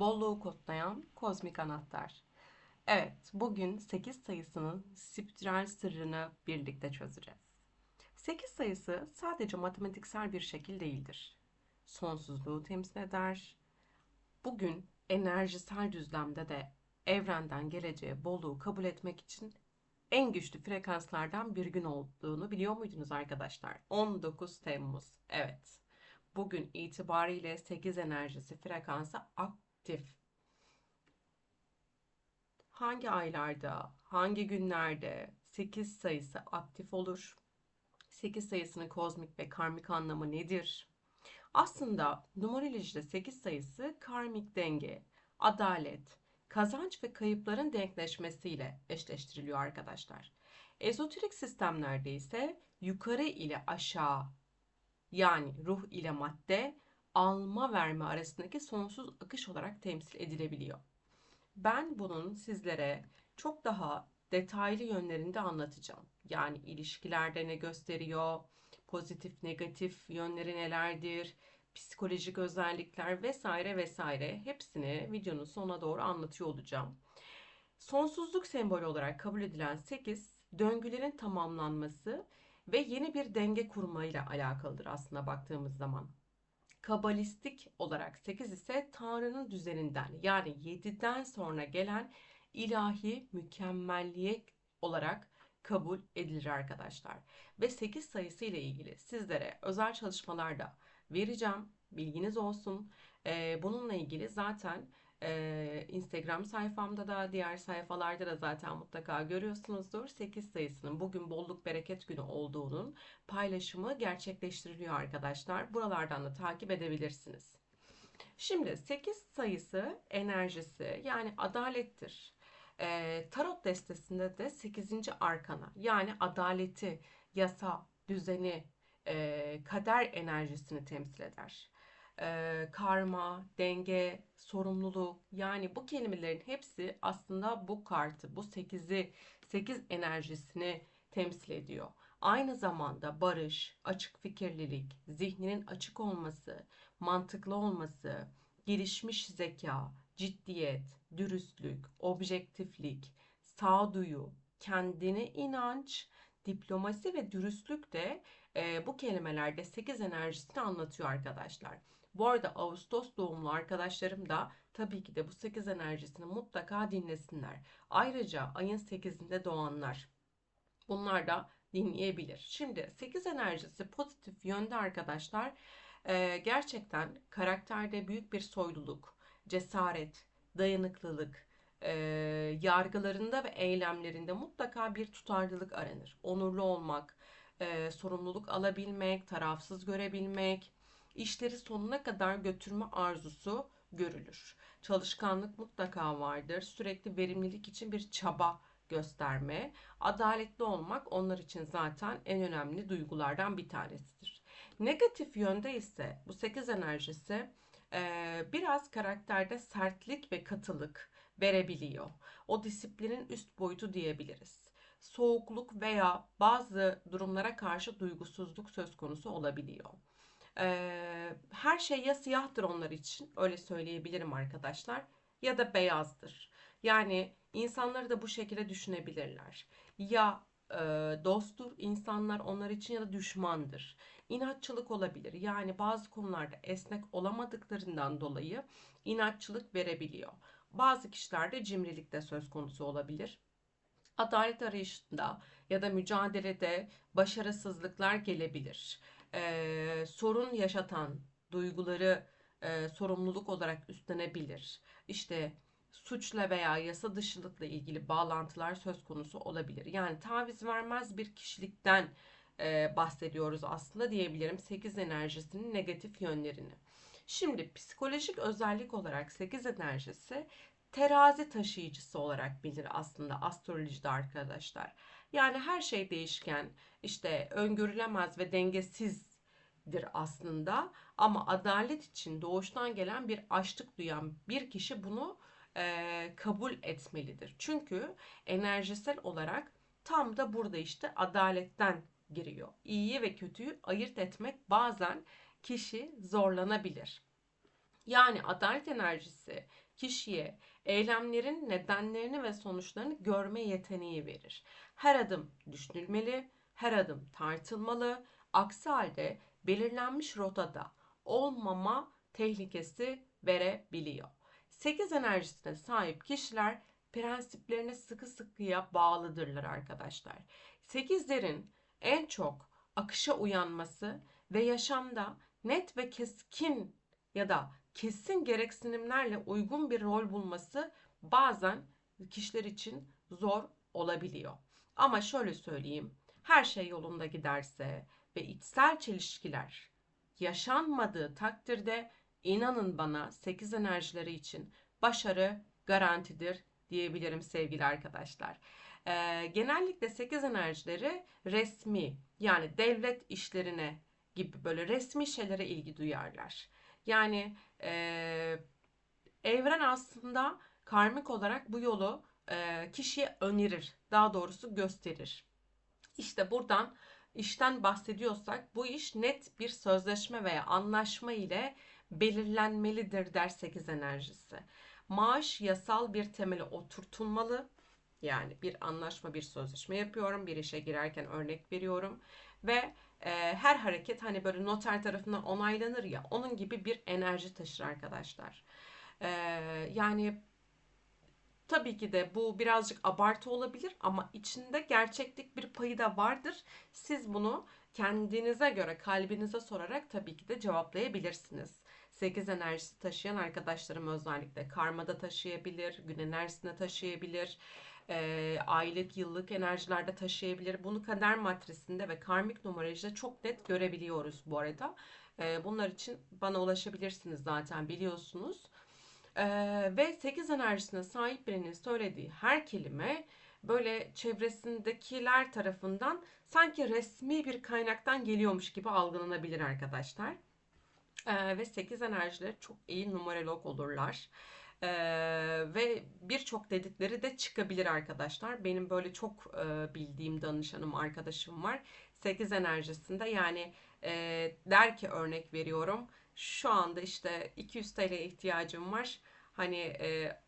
bolluğu kodlayan kozmik anahtar. Evet, bugün 8 sayısının spiral sırrını birlikte çözeceğiz. 8 sayısı sadece matematiksel bir şekil değildir. Sonsuzluğu temsil eder. Bugün enerjisel düzlemde de evrenden geleceğe bolluğu kabul etmek için en güçlü frekanslardan bir gün olduğunu biliyor muydunuz arkadaşlar? 19 Temmuz. Evet. Bugün itibariyle 8 enerjisi frekansı aktif. Hangi aylarda, hangi günlerde 8 sayısı aktif olur? 8 sayısının kozmik ve karmik anlamı nedir? Aslında numerolojide 8 sayısı karmik denge, adalet, kazanç ve kayıpların denkleşmesiyle eşleştiriliyor arkadaşlar. Ezoterik sistemlerde ise yukarı ile aşağı yani ruh ile madde alma verme arasındaki sonsuz akış olarak temsil edilebiliyor. Ben bunun sizlere çok daha detaylı yönlerinde anlatacağım. Yani ilişkilerde ne gösteriyor, pozitif negatif yönleri nelerdir, psikolojik özellikler vesaire vesaire hepsini videonun sonuna doğru anlatıyor olacağım. Sonsuzluk sembolü olarak kabul edilen 8 döngülerin tamamlanması ve yeni bir denge kurmayla alakalıdır aslında baktığımız zaman. Kabalistik olarak 8 ise Tanrı'nın düzeninden yani 7'den sonra gelen ilahi mükemmelliğe olarak kabul edilir arkadaşlar. Ve 8 sayısı ile ilgili sizlere özel çalışmalarda vereceğim. Bilginiz olsun. Bununla ilgili zaten e, Instagram sayfamda da diğer sayfalarda da zaten mutlaka görüyorsunuzdur. 8 sayısının bugün bolluk bereket günü olduğunun paylaşımı gerçekleştiriliyor arkadaşlar. Buralardan da takip edebilirsiniz. Şimdi 8 sayısı enerjisi yani adalettir. E, tarot destesinde de 8. arkana yani adaleti, yasa, düzeni, e, kader enerjisini temsil eder. E, karma, denge, sorumluluk yani bu kelimelerin hepsi aslında bu kartı, bu 8'i, 8 enerjisini temsil ediyor. Aynı zamanda barış, açık fikirlilik, zihninin açık olması, mantıklı olması, gelişmiş zeka, ciddiyet, dürüstlük, objektiflik, sağduyu, kendine inanç, diplomasi ve dürüstlük de e, bu kelimelerde 8 enerjisini anlatıyor arkadaşlar. Bu arada Ağustos doğumlu arkadaşlarım da tabii ki de bu 8 enerjisini mutlaka dinlesinler. Ayrıca ayın 8'inde doğanlar bunlar da dinleyebilir. Şimdi 8 enerjisi pozitif yönde arkadaşlar e, gerçekten karakterde büyük bir soyluluk, cesaret, dayanıklılık, e, yargılarında ve eylemlerinde mutlaka bir tutarlılık aranır. Onurlu olmak, e, sorumluluk alabilmek, tarafsız görebilmek, işleri sonuna kadar götürme arzusu görülür. Çalışkanlık mutlaka vardır. Sürekli verimlilik için bir çaba gösterme, adaletli olmak onlar için zaten en önemli duygulardan bir tanesidir. Negatif yönde ise bu 8 enerjisi biraz karakterde sertlik ve katılık verebiliyor. O disiplinin üst boyutu diyebiliriz. Soğukluk veya bazı durumlara karşı duygusuzluk söz konusu olabiliyor. Her şey ya siyahtır onlar için öyle söyleyebilirim arkadaşlar ya da beyazdır. Yani insanları da bu şekilde düşünebilirler. Ya dosttur insanlar onlar için ya da düşmandır inatçılık olabilir. Yani bazı konularda esnek olamadıklarından dolayı inatçılık verebiliyor. Bazı kişilerde cimrilik de söz konusu olabilir. Adalet arayışında ya da mücadelede başarısızlıklar gelebilir. Ee, sorun yaşatan duyguları e, sorumluluk olarak üstlenebilir. İşte suçla veya yasa dışılıkla ilgili bağlantılar söz konusu olabilir. Yani taviz vermez bir kişilikten e, bahsediyoruz aslında diyebilirim 8 enerjisinin negatif yönlerini. Şimdi psikolojik özellik olarak 8 enerjisi terazi taşıyıcısı olarak bilir aslında astrolojide arkadaşlar. Yani her şey değişken, işte öngörülemez ve dengesizdir aslında. Ama adalet için doğuştan gelen bir açlık duyan bir kişi bunu e, kabul etmelidir. Çünkü enerjisel olarak tam da burada işte adaletten giriyor. İyiyi ve kötüyü ayırt etmek bazen kişi zorlanabilir. Yani adalet enerjisi kişiye eylemlerin nedenlerini ve sonuçlarını görme yeteneği verir. Her adım düşünülmeli, her adım tartılmalı. Aksi halde belirlenmiş rotada olmama tehlikesi verebiliyor. 8 enerjisine sahip kişiler prensiplerine sıkı sıkıya bağlıdırlar arkadaşlar. 8'lerin en çok akışa uyanması ve yaşamda net ve keskin ya da kesin gereksinimlerle uygun bir rol bulması bazen kişiler için zor olabiliyor. Ama şöyle söyleyeyim, her şey yolunda giderse ve içsel çelişkiler yaşanmadığı takdirde inanın bana 8 enerjileri için başarı garantidir diyebilirim sevgili arkadaşlar. Ee, genellikle 8 enerjileri resmi yani devlet işlerine gibi böyle resmi şeylere ilgi duyarlar. Yani e, evren aslında karmik olarak bu yolu e, kişiye önerir, daha doğrusu gösterir. İşte buradan işten bahsediyorsak bu iş net bir sözleşme veya anlaşma ile belirlenmelidir der 8 enerjisi. Maaş yasal bir temele oturtulmalı. Yani bir anlaşma, bir sözleşme yapıyorum. Bir işe girerken örnek veriyorum. Ve e, her hareket hani böyle noter tarafından onaylanır ya onun gibi bir enerji taşır arkadaşlar. E, yani tabii ki de bu birazcık abartı olabilir ama içinde gerçeklik bir payı da vardır. Siz bunu kendinize göre kalbinize sorarak tabii ki de cevaplayabilirsiniz. 8 enerjisi taşıyan arkadaşlarım özellikle karmada taşıyabilir, gün enerjisine taşıyabilir e, aylık, yıllık enerjilerde taşıyabilir. Bunu kader matrisinde ve karmik numarajda çok net görebiliyoruz bu arada. E, bunlar için bana ulaşabilirsiniz zaten biliyorsunuz. E, ve 8 enerjisine sahip birinin söylediği her kelime böyle çevresindekiler tarafından sanki resmi bir kaynaktan geliyormuş gibi algılanabilir arkadaşlar. Ee, ve 8 enerjileri çok iyi numerolog olurlar. Ee, ve birçok dedikleri de çıkabilir arkadaşlar. Benim böyle çok e, bildiğim danışanım, arkadaşım var. 8 enerjisinde yani e, der ki örnek veriyorum. Şu anda işte 200 TL ihtiyacım var. Hani e,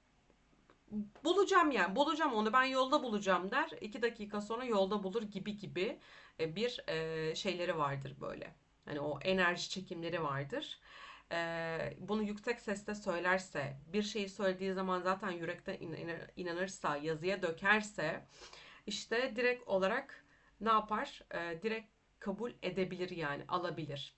bulacağım yani bulacağım onu ben yolda bulacağım der. 2 dakika sonra yolda bulur gibi gibi e, bir e, şeyleri vardır böyle. Hani o enerji çekimleri vardır bunu yüksek sesle söylerse, bir şeyi söylediği zaman zaten yürekten inanırsa, yazıya dökerse işte direkt olarak ne yapar? E, direkt kabul edebilir yani alabilir.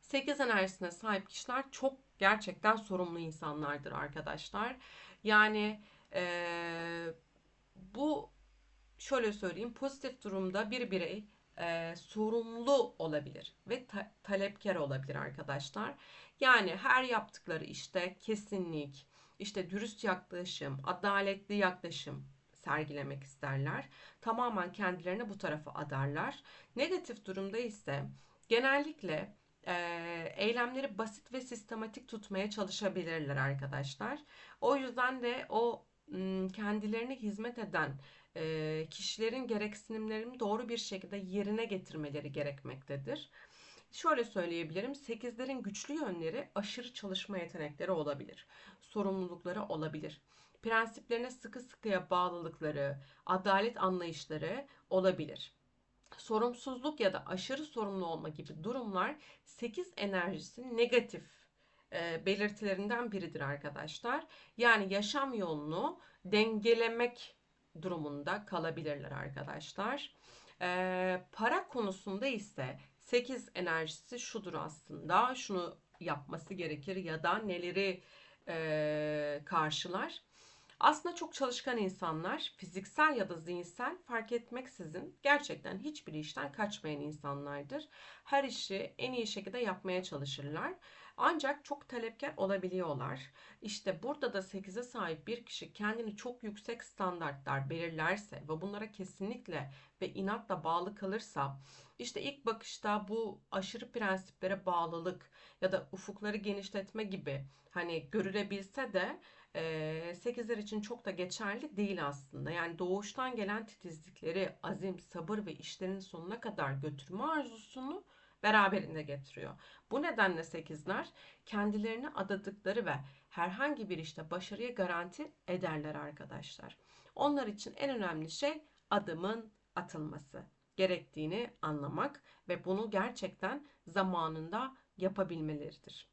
8 enerjisine sahip kişiler çok gerçekten sorumlu insanlardır arkadaşlar. Yani e, bu şöyle söyleyeyim pozitif durumda bir birey e, sorumlu olabilir ve ta- talepkar olabilir arkadaşlar. Yani her yaptıkları işte kesinlik, işte dürüst yaklaşım, adaletli yaklaşım sergilemek isterler. Tamamen kendilerini bu tarafa adarlar. Negatif durumda ise genellikle e, eylemleri basit ve sistematik tutmaya çalışabilirler arkadaşlar. O yüzden de o kendilerine hizmet eden e, kişilerin gereksinimlerini doğru bir şekilde yerine getirmeleri gerekmektedir. Şöyle söyleyebilirim. Sekizlerin güçlü yönleri aşırı çalışma yetenekleri olabilir. Sorumlulukları olabilir. Prensiplerine sıkı sıkıya bağlılıkları, adalet anlayışları olabilir. Sorumsuzluk ya da aşırı sorumlu olma gibi durumlar 8 enerjisi negatif e, belirtilerinden biridir arkadaşlar. Yani yaşam yolunu dengelemek durumunda kalabilirler arkadaşlar. Ee, para konusunda ise 8 enerjisi şudur aslında. Şunu yapması gerekir ya da neleri e, karşılar. Aslında çok çalışkan insanlar, fiziksel ya da zihinsel fark etmeksizin gerçekten hiçbir işten kaçmayan insanlardır. Her işi en iyi şekilde yapmaya çalışırlar. Ancak çok talepkar olabiliyorlar. İşte burada da 8'e sahip bir kişi kendini çok yüksek standartlar belirlerse ve bunlara kesinlikle ve inatla bağlı kalırsa işte ilk bakışta bu aşırı prensiplere bağlılık ya da ufukları genişletme gibi hani görülebilse de e, 8'ler için çok da geçerli değil aslında. Yani doğuştan gelen titizlikleri, azim, sabır ve işlerin sonuna kadar götürme arzusunu beraberinde getiriyor. Bu nedenle sekizler kendilerini adadıkları ve herhangi bir işte başarıya garanti ederler arkadaşlar. Onlar için en önemli şey adımın atılması gerektiğini anlamak ve bunu gerçekten zamanında yapabilmeleridir.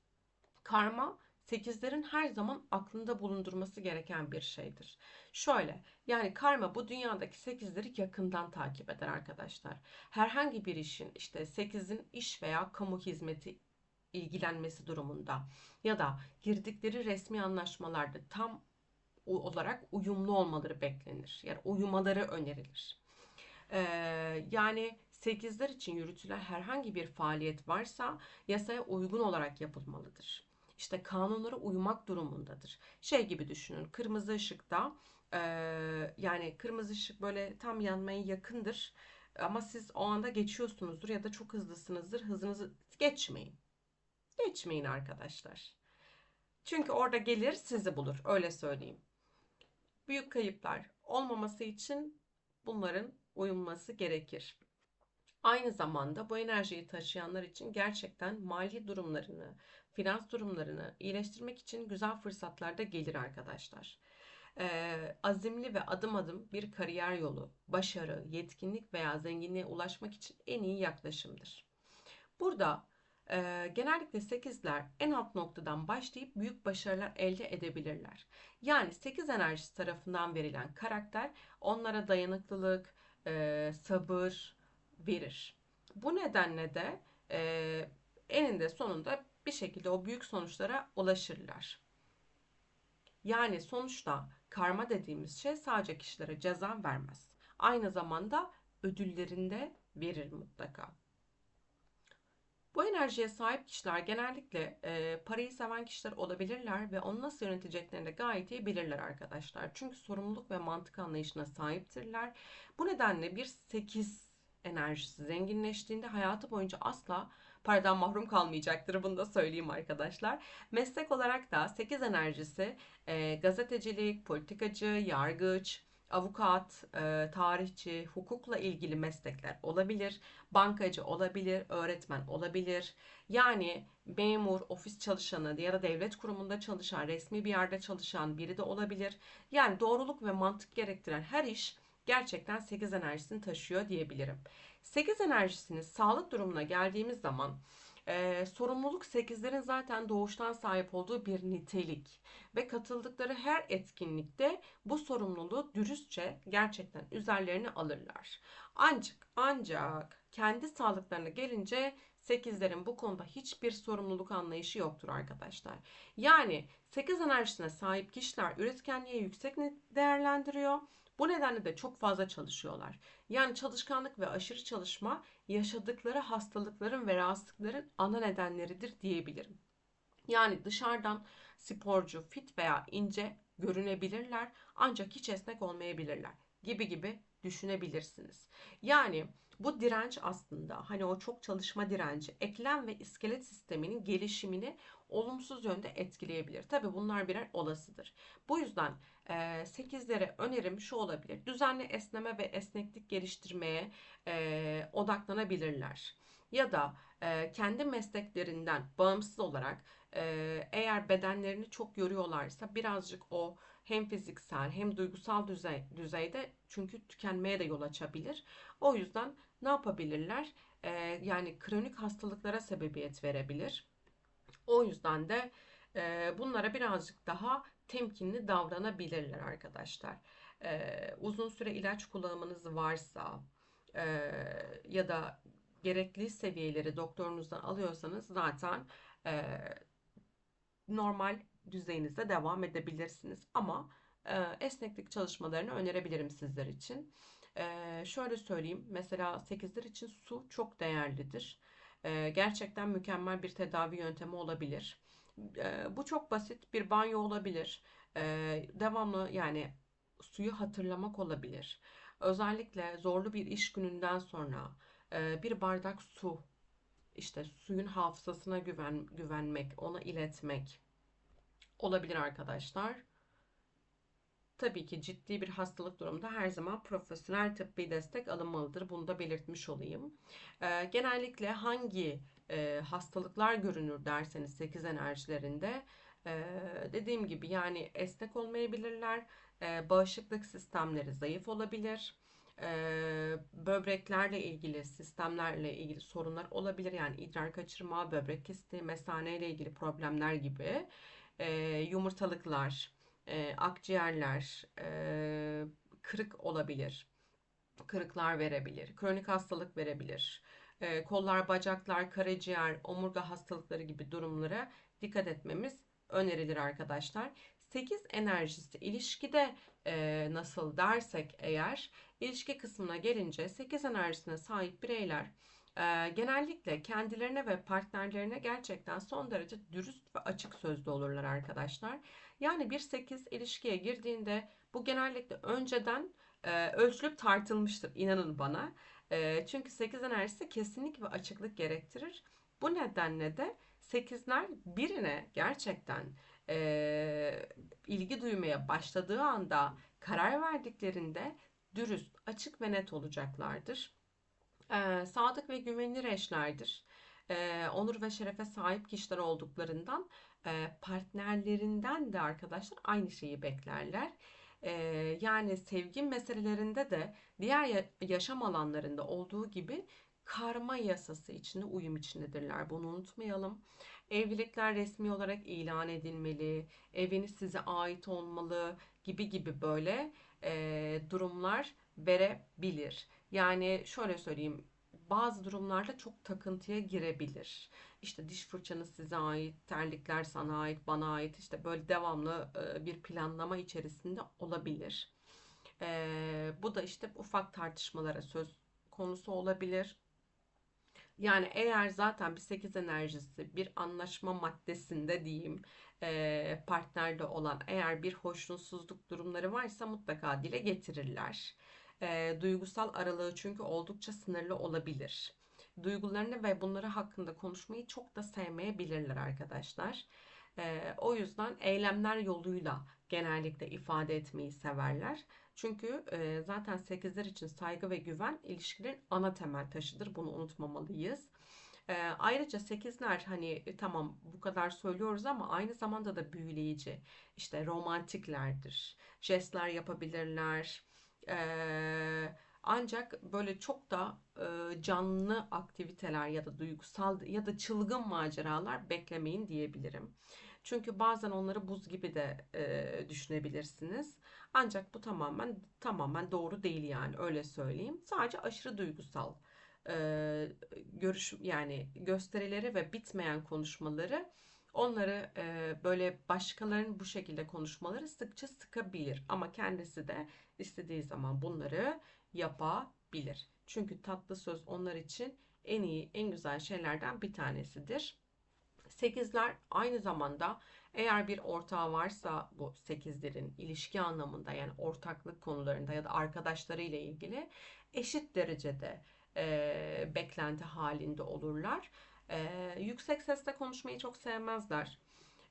Karma sekizlerin her zaman aklında bulundurması gereken bir şeydir. Şöyle yani karma bu dünyadaki sekizleri yakından takip eder arkadaşlar. Herhangi bir işin işte sekizin iş veya kamu hizmeti ilgilenmesi durumunda ya da girdikleri resmi anlaşmalarda tam olarak uyumlu olmaları beklenir. Yani uyumaları önerilir. Ee, yani sekizler için yürütülen herhangi bir faaliyet varsa yasaya uygun olarak yapılmalıdır. İşte kanunlara uymak durumundadır. Şey gibi düşünün kırmızı ışıkta e, yani kırmızı ışık böyle tam yanmaya yakındır ama siz o anda geçiyorsunuzdur ya da çok hızlısınızdır hızınızı geçmeyin. Geçmeyin arkadaşlar. Çünkü orada gelir sizi bulur öyle söyleyeyim. Büyük kayıplar olmaması için bunların uyulması gerekir. Aynı zamanda bu enerjiyi taşıyanlar için gerçekten mali durumlarını, finans durumlarını iyileştirmek için güzel fırsatlar da gelir arkadaşlar. Ee, azimli ve adım adım bir kariyer yolu, başarı, yetkinlik veya zenginliğe ulaşmak için en iyi yaklaşımdır. Burada e, genellikle 8'ler en alt noktadan başlayıp büyük başarılar elde edebilirler. Yani 8 enerjisi tarafından verilen karakter onlara dayanıklılık, e, sabır verir. Bu nedenle de e, eninde sonunda bir şekilde o büyük sonuçlara ulaşırlar. Yani sonuçta karma dediğimiz şey sadece kişilere ceza vermez. Aynı zamanda ödüllerinde verir mutlaka. Bu enerjiye sahip kişiler genellikle e, parayı seven kişiler olabilirler ve onu nasıl yöneteceklerini de gayet iyi bilirler arkadaşlar. Çünkü sorumluluk ve mantık anlayışına sahiptirler. Bu nedenle bir 8 enerjisi zenginleştiğinde hayatı boyunca asla paradan mahrum kalmayacaktır. Bunu da söyleyeyim arkadaşlar. Meslek olarak da 8 enerjisi e, gazetecilik, politikacı, yargıç, avukat, e, tarihçi, hukukla ilgili meslekler olabilir, bankacı olabilir, öğretmen olabilir. Yani memur, ofis çalışanı ya da devlet kurumunda çalışan, resmi bir yerde çalışan biri de olabilir. Yani doğruluk ve mantık gerektiren her iş gerçekten 8 enerjisini taşıyor diyebilirim. 8 enerjisinin sağlık durumuna geldiğimiz zaman e, sorumluluk 8'lerin zaten doğuştan sahip olduğu bir nitelik ve katıldıkları her etkinlikte bu sorumluluğu dürüstçe gerçekten üzerlerine alırlar. Ancak ancak kendi sağlıklarına gelince 8'lerin bu konuda hiçbir sorumluluk anlayışı yoktur arkadaşlar. Yani 8 enerjisine sahip kişiler üretkenliği yüksek değerlendiriyor bu nedenle de çok fazla çalışıyorlar. Yani çalışkanlık ve aşırı çalışma yaşadıkları hastalıkların ve rahatsızlıkların ana nedenleridir diyebilirim. Yani dışarıdan sporcu, fit veya ince görünebilirler ancak hiç esnek olmayabilirler gibi gibi düşünebilirsiniz. Yani bu direnç aslında hani o çok çalışma direnci eklem ve iskelet sisteminin gelişimini olumsuz yönde etkileyebilir. Tabi bunlar birer olasıdır. Bu yüzden e, 8'lere önerim şu olabilir. Düzenli esneme ve esneklik geliştirmeye odaklanabilirler. Ya da kendi mesleklerinden bağımsız olarak eğer bedenlerini çok yoruyorlarsa birazcık o hem fiziksel hem duygusal düzey, düzeyde çünkü tükenmeye de yol açabilir. O yüzden ne yapabilirler? E, yani kronik hastalıklara sebebiyet verebilir. O yüzden de e, bunlara birazcık daha temkinli davranabilirler arkadaşlar. E, uzun süre ilaç kullanımınız varsa e, ya da gerekli seviyeleri doktorunuzdan alıyorsanız zaten e, normal düzeyinizde devam edebilirsiniz. Ama e, esneklik çalışmalarını önerebilirim sizler için. E, şöyle söyleyeyim. Mesela 8'ler için su çok değerlidir. E, gerçekten mükemmel bir tedavi yöntemi olabilir. E, bu çok basit bir banyo olabilir. E, devamlı yani suyu hatırlamak olabilir. Özellikle zorlu bir iş gününden sonra e, bir bardak su işte suyun hafızasına güven, güvenmek, ona iletmek olabilir arkadaşlar. Tabii ki ciddi bir hastalık durumunda her zaman profesyonel tıbbi destek alınmalıdır. Bunu da belirtmiş olayım. Ee, genellikle hangi e, hastalıklar görünür derseniz 8 enerjilerinde e, dediğim gibi yani esnek olmayabilirler, e, bağışıklık sistemleri zayıf olabilir, e, böbreklerle ilgili sistemlerle ilgili sorunlar olabilir. Yani idrar kaçırma, böbrek kisti, mesane ile ilgili problemler gibi e, yumurtalıklar, e, akciğerler e, kırık olabilir. Kırıklar verebilir. Kronik hastalık verebilir. E, kollar, bacaklar, karaciğer, omurga hastalıkları gibi durumlara dikkat etmemiz önerilir arkadaşlar. 8 enerjisi ilişkide e, nasıl dersek eğer ilişki kısmına gelince 8 enerjisine sahip bireyler genellikle kendilerine ve partnerlerine gerçekten son derece dürüst ve açık sözlü olurlar arkadaşlar. Yani bir 8 ilişkiye girdiğinde bu genellikle önceden e, ölçülüp tartılmıştır inanın bana. E, çünkü 8 enerjisi kesinlik ve açıklık gerektirir. Bu nedenle de 8'ler birine gerçekten e, ilgi duymaya başladığı anda karar verdiklerinde dürüst, açık ve net olacaklardır. Sadık ve güvenilir eşlerdir. Onur ve şerefe sahip kişiler olduklarından partnerlerinden de arkadaşlar aynı şeyi beklerler. Yani sevgi meselelerinde de diğer yaşam alanlarında olduğu gibi karma yasası içinde uyum içindedirler. Bunu unutmayalım. Evlilikler resmi olarak ilan edilmeli, eviniz size ait olmalı gibi gibi böyle durumlar verebilir. Yani şöyle söyleyeyim, bazı durumlarda çok takıntıya girebilir. İşte diş fırçanız size ait, terlikler sana ait, bana ait. İşte böyle devamlı e, bir planlama içerisinde olabilir. E, bu da işte ufak tartışmalara söz konusu olabilir. Yani eğer zaten bir 8 enerjisi bir anlaşma maddesinde diyeyim e, partnerde olan eğer bir hoşnutsuzluk durumları varsa mutlaka dile getirirler. E, duygusal aralığı çünkü oldukça sınırlı olabilir. Duygularını ve bunları hakkında konuşmayı çok da sevmeyebilirler arkadaşlar. E, o yüzden eylemler yoluyla genellikle ifade etmeyi severler. Çünkü e, zaten 8'ler için saygı ve güven ilişkilerin ana temel taşıdır. Bunu unutmamalıyız. E, ayrıca 8'ler hani e, tamam bu kadar söylüyoruz ama aynı zamanda da büyüleyici. İşte romantiklerdir. Jestler yapabilirler. E, ancak böyle çok da e, canlı aktiviteler ya da duygusal ya da çılgın maceralar beklemeyin diyebilirim. Çünkü bazen onları buz gibi de e, düşünebilirsiniz. Ancak bu tamamen tamamen doğru değil yani öyle söyleyeyim. Sadece aşırı duygusal e, görüş yani gösterileri ve bitmeyen konuşmaları onları e, böyle başkalarının bu şekilde konuşmaları sıkça sıkabilir ama kendisi de istediği zaman bunları yapabilir. Çünkü tatlı söz onlar için en iyi, en güzel şeylerden bir tanesidir. Sekizler aynı zamanda eğer bir ortağı varsa bu sekizlerin ilişki anlamında yani ortaklık konularında ya da arkadaşlarıyla ilgili eşit derecede e, beklenti halinde olurlar. E, yüksek sesle konuşmayı çok sevmezler.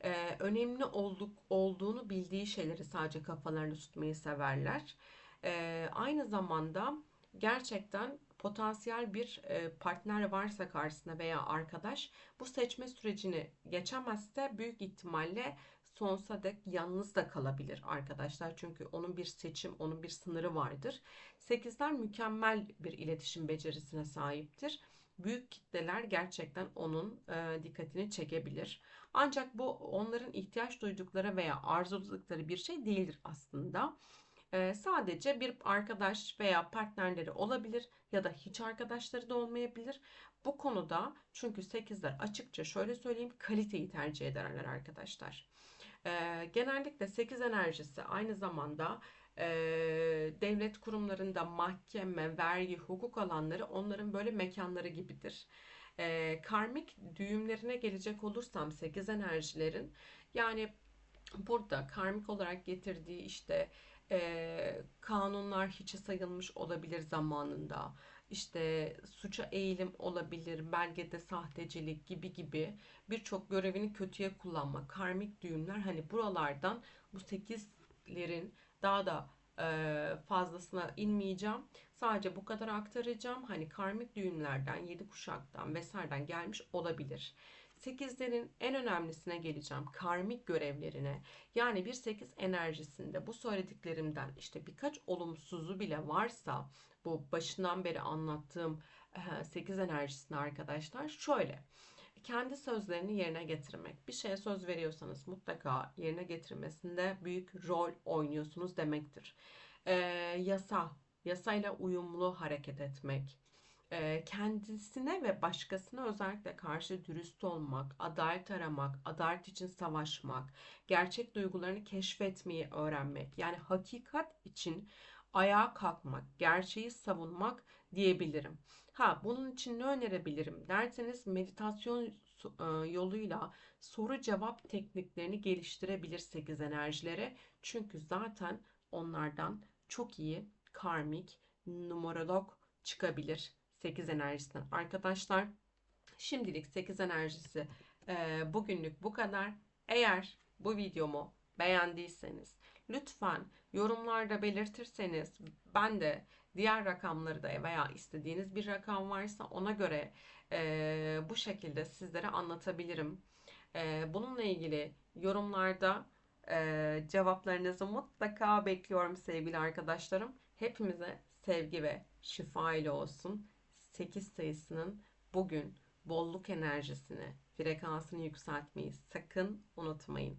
E, önemli olduk olduğunu bildiği şeyleri sadece kafalarını tutmayı severler. E, aynı zamanda gerçekten potansiyel bir e, partner varsa karşısında veya arkadaş bu seçme sürecini geçemezse büyük ihtimalle sonsuza dek yalnız da kalabilir arkadaşlar. Çünkü onun bir seçim, onun bir sınırı vardır. Sekizler mükemmel bir iletişim becerisine sahiptir. Büyük kitleler gerçekten onun e, dikkatini çekebilir. Ancak bu onların ihtiyaç duydukları veya arzuladıkları bir şey değildir aslında. Ee, sadece bir arkadaş veya partnerleri olabilir ya da hiç arkadaşları da olmayabilir. Bu konuda çünkü 8'ler açıkça şöyle söyleyeyim kaliteyi tercih ederler arkadaşlar. Ee, genellikle 8 enerjisi aynı zamanda e, devlet kurumlarında mahkeme, vergi, hukuk alanları onların böyle mekanları gibidir. E, karmik düğümlerine gelecek olursam 8 enerjilerin yani burada karmik olarak getirdiği işte e, kanunlar hiçe sayılmış olabilir zamanında. İşte suça eğilim olabilir, belgede sahtecilik gibi gibi birçok görevini kötüye kullanma, karmik düğümler hani buralardan bu sekizlerin Daha da e, fazlasına inmeyeceğim. Sadece bu kadar aktaracağım. Hani karmik düğümlerden, yedi kuşaktan vesaireden gelmiş olabilir. Sekizlerin en önemlisine geleceğim. Karmik görevlerine. Yani bir sekiz enerjisinde bu söylediklerimden işte birkaç olumsuzu bile varsa bu başından beri anlattığım e, sekiz enerjisinde arkadaşlar şöyle kendi sözlerini yerine getirmek. Bir şeye söz veriyorsanız mutlaka yerine getirmesinde büyük rol oynuyorsunuz demektir. Ee, yasa, yasayla uyumlu hareket etmek. Ee, kendisine ve başkasına özellikle karşı dürüst olmak, adalet aramak, adalet için savaşmak, gerçek duygularını keşfetmeyi öğrenmek. Yani hakikat için ayağa kalkmak, gerçeği savunmak diyebilirim. Ha, bunun için ne önerebilirim derseniz meditasyon e, yoluyla soru cevap tekniklerini geliştirebilir 8 enerjilere. Çünkü zaten onlardan çok iyi karmik numerolog çıkabilir 8 enerjisinden. Arkadaşlar şimdilik 8 enerjisi e, bugünlük bu kadar. Eğer bu videomu beğendiyseniz lütfen yorumlarda belirtirseniz ben de diğer rakamları da veya istediğiniz bir rakam varsa ona göre e, bu şekilde sizlere anlatabilirim. E, bununla ilgili yorumlarda e, cevaplarınızı mutlaka bekliyorum sevgili arkadaşlarım. Hepimize sevgi ve şifa ile olsun. 8 sayısının bugün bolluk enerjisini, frekansını yükseltmeyi sakın unutmayın.